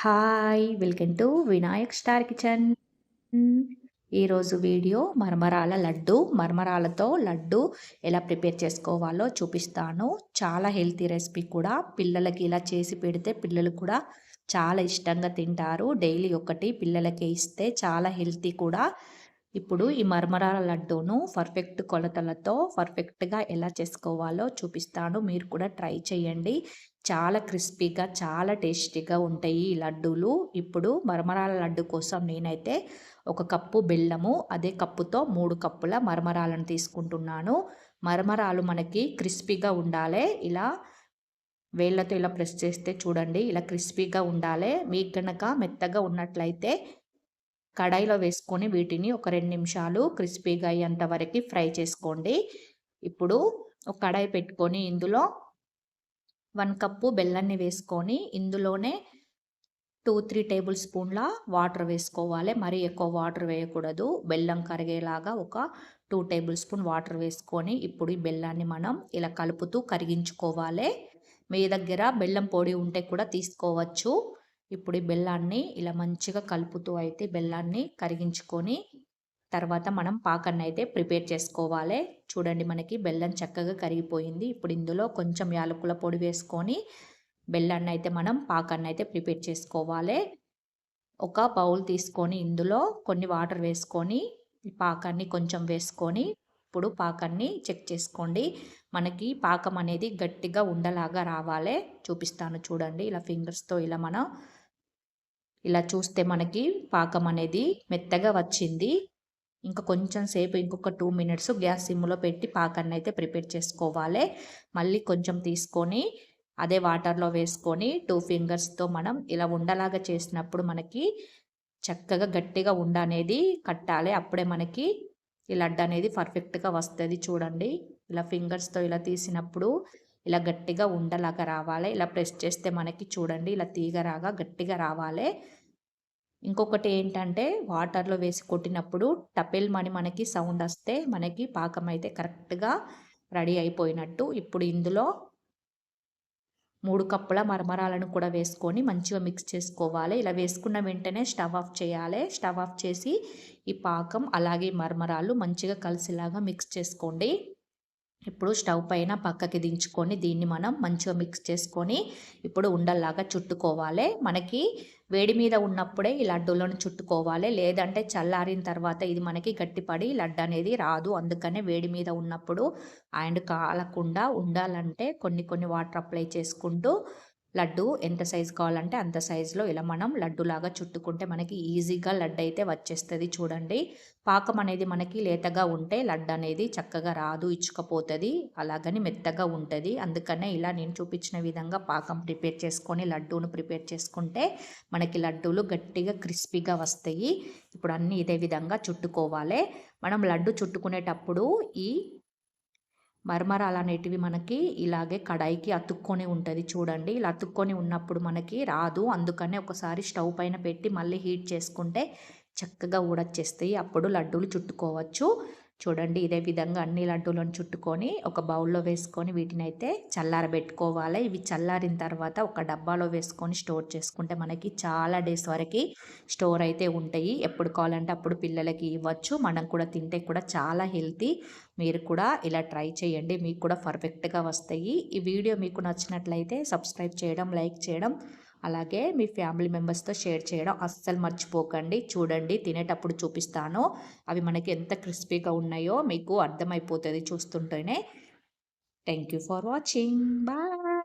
Hi welcome to Vinayak star kitchen. ఈరోజు video మరమరాల లడ్డు మరమరాలతో లడ్డు ఎలా ప్రిపేర్ చేసుకోవాలో చూపిస్తాను. చాలా హెల్తీ రెసిపీ కూడా. పిల్లలకి ఇలా చేసి పెడితే పిల్లలు కూడా చాలా ఇష్టంగా తింటారు. డైలీ ఒకటి పిల్లలకి ఇస్తే చాలా హెల్తీ కూడా. ఇప్పుడు ఈ మరమరాల లడ్డూను పర్ఫెక్ట్ కొలతలతో పర్ఫెక్ట్గా ఎలా చేసుకోవాలో చూపిస్తాను. మీరు కూడా ట్రై చేయండి. చాలా క్రిస్పీగా చాలా టేస్టీగా ఉంటాయి ఈ లడ్డూలు. ఇప్పుడు మరమరాల లడ్డు కోసం నేనైతే ఒక కప్పు బెల్లము అదే కప్పుతో మూడు కప్పుల మరమరాలను తీసుకుంటున్నాను. మరమరాలు మనకి క్రిస్పీగా ఉండాలి. ఇలా వేళ్ళతో ఇలా ప్రెస్ చేస్తే చూడండి ఇలా క్రిస్పీగా ఉండాలి. మీకు కనుక మెత్తగా ఉన్నట్లయితే కడాయిలో వేసుకొని వీటిని ఒక రెండు నిమిషాలు క్రిస్పీగా అయ్యేంత వరకు ఫ్రై చేసుకోండి. ఇప్పుడు ఒక కడాయి పెట్టుకొని ఇందులో వన్ కప్పు బెల్లాన్ని వేసుకొని ఇందులోనే టూ త్రీ టేబుల్ స్పూన్ల వాటర్ వేసుకోవాలి. మరీ ఎక్కువ వాటర్ వేయకూడదు. బెల్లం కరిగేలాగా ఒక టూ టేబుల్ స్పూన్ వాటర్ వేసుకొని ఇప్పుడు ఈ బెల్లాన్ని మనం ఇలా కలుపుతూ కరిగించుకోవాలి. మీ దగ్గర బెల్లం పొడి ఉంటే కూడా తీసుకోవచ్చు. ఇప్పుడు ఈ బెల్లాన్ని ఇలా మంచిగా కలుపుతూ అయితే బెల్లాన్ని కరిగించుకొని తర్వాత మనం పాకన్న అయితే ప్రిపేర్ చేసుకోవాలి. చూడండి మనకి బెల్లం చక్కగా కరిగిపోయింది. ఇప్పుడు ఇందులో కొంచెం యాలకుల పొడి వేసుకొని బెల్లాన్ని అయితే మనం పాకాన్ని అయితే ప్రిపేర్ చేసుకోవాలి. ఒక బౌల్ తీసుకొని ఇందులో కొన్ని వాటర్ వేసుకొని పాకాన్ని కొంచెం వేసుకొని ఇప్పుడు పాకాన్ని చెక్ చేసుకోండి. మనకి పాకం అనేది గట్టిగా ఉండలాగా రావాలి. చూపిస్తాను చూడండి. ఇలా ఫింగర్స్తో ఇలా మనం ఇలా చూస్తే మనకి పాకం అనేది మెత్తగా వచ్చింది. ఇంకా కొంచెం సేపు ఇంకొక టూ మినిట్స్ గ్యాస్ సిమ్లో పెట్టి పాకాన్ని అయితే ప్రిపేర్ చేసుకోవాలి. మళ్ళీ కొంచెం తీసుకొని అదే వాటర్లో వేసుకొని టూ ఫింగర్స్తో మనం ఇలా ఉండలాగా చేసినప్పుడు మనకి చక్కగా గట్టిగా ఉండ అనేది కట్టాలి. అప్పుడే మనకి ఈ లడ్డు అనేది పర్ఫెక్ట్గా వస్తుంది చూడండి. ఇలా ఫింగర్స్తో ఇలా తీసినప్పుడు ఇలా గట్టిగా ఉండలాగా రావాలి. ఇలా ప్రెస్ చేస్తే మనకి చూడండి ఇలా తీగరాగా గట్టిగా రావాలి. ఇంకొకటి ఏంటంటే వాటర్లో వేసి కొట్టినప్పుడు టపెల్ మని మనకి సౌండ్ వస్తే మనకి పాకం అయితే కరెక్ట్గా రెడీ అయిపోయినట్టు. ఇప్పుడు ఇందులో మూడు కప్పుల మరమరాలను కూడా వేసుకొని మంచిగా మిక్స్ చేసుకోవాలి. ఇలా వేసుకున్న వెంటనే స్టవ్ ఆఫ్ చేయాలి. స్టవ్ ఆఫ్ చేసి ఈ పాకం అలాగే మరమరాలు మంచిగా కలిసిలాగా మిక్స్ చేసుకోండి. ఇప్పుడు స్టవ్ పైన పక్కకి దించుకొని దీన్ని మనం మంచిగా మిక్స్ చేసుకొని ఇప్పుడు ఉండల్లాగా చుట్టుకోవాలి. మనకి వేడి మీద ఉన్నప్పుడే ఈ లడ్డూలను చుట్టుకోవాలి. లేదంటే చల్లారిన తర్వాత ఇది మనకి గట్టిపడి లడ్డు అనేది రాదు. అందుకనే వేడి మీద ఉన్నప్పుడు అండ్ కాలకుండా ఉండాలంటే కొన్ని కొన్ని వాటర్ అప్లై చేసుకుంటూ లడ్డు ఎంత సైజు కావాలంటే అంత సైజులో ఇలా మనం లడ్డులాగా చుట్టుకుంటే మనకి ఈజీగా లడ్డు అయితే వచ్చేస్తుంది చూడండి. పాకం అనేది మనకి లేతగా ఉంటే లడ్డు అనేది చక్కగా రాదు ఇచ్చుకపోతుంది అలాగని మెత్తగా ఉంటుంది. అందుకనే ఇలా నేను చూపించిన విధంగా పాకం ప్రిపేర్ చేసుకొని లడ్డూను ప్రిపేర్ చేసుకుంటే మనకి లడ్డూలు గట్టిగా క్రిస్పీగా వస్తాయి. ఇప్పుడు అన్నీ ఇదే విధంగా చుట్టుకోవాలి. మనం లడ్డు చుట్టుకునేటప్పుడు ఈ మరమరాలు అనేటివి మనకి ఇలాగే కడాయికి అతుక్కొని ఉంటుంది చూడండి. ఇలా అతుక్కొని ఉన్నప్పుడు మనకి రాదు. అందుకనే ఒకసారి స్టవ్ పైన పెట్టి మళ్ళీ హీట్ చేసుకుంటే చక్కగా ఊడొచ్చేస్తాయి. అప్పుడు లడ్డూలు చుట్టుకోవచ్చు. చూడండి ఇదే విధంగా అన్ని లడ్డూలను చుట్టుకొని ఒక బౌల్లో వేసుకొని వీటిని అయితే చల్లారబెట్టుకోవాలి. ఇవి చల్లారిన తర్వాత ఒక డబ్బాలో వేసుకొని స్టోర్ చేసుకుంటే మనకి చాలా డేస్ వరకు స్టోర్ అయితే ఉంటాయి. ఎప్పుడు కావాలంటే అప్పుడు పిల్లలకి ఇవ్వచ్చు. మనం కూడా తింటే కూడా చాలా హెల్తీ. మీరు కూడా ఇలా ట్రై చేయండి. మీకు కూడా పర్ఫెక్ట్గా వస్తాయి. ఈ వీడియో మీకు నచ్చినట్లయితే సబ్స్క్రైబ్ చేయడం లైక్ చేయడం అలాగే మీ ఫ్యామిలీ మెంబర్స్తో షేర్ చేయడం అస్సలు మర్చిపోకండి. చూడండి తినేటప్పుడు చూపిస్తాను. అవి మనకి ఎంత క్రిస్పీగా ఉన్నాయో మీకు అర్థమైపోతుంది చూస్తుంటేనే. Thank you for watching. Bye.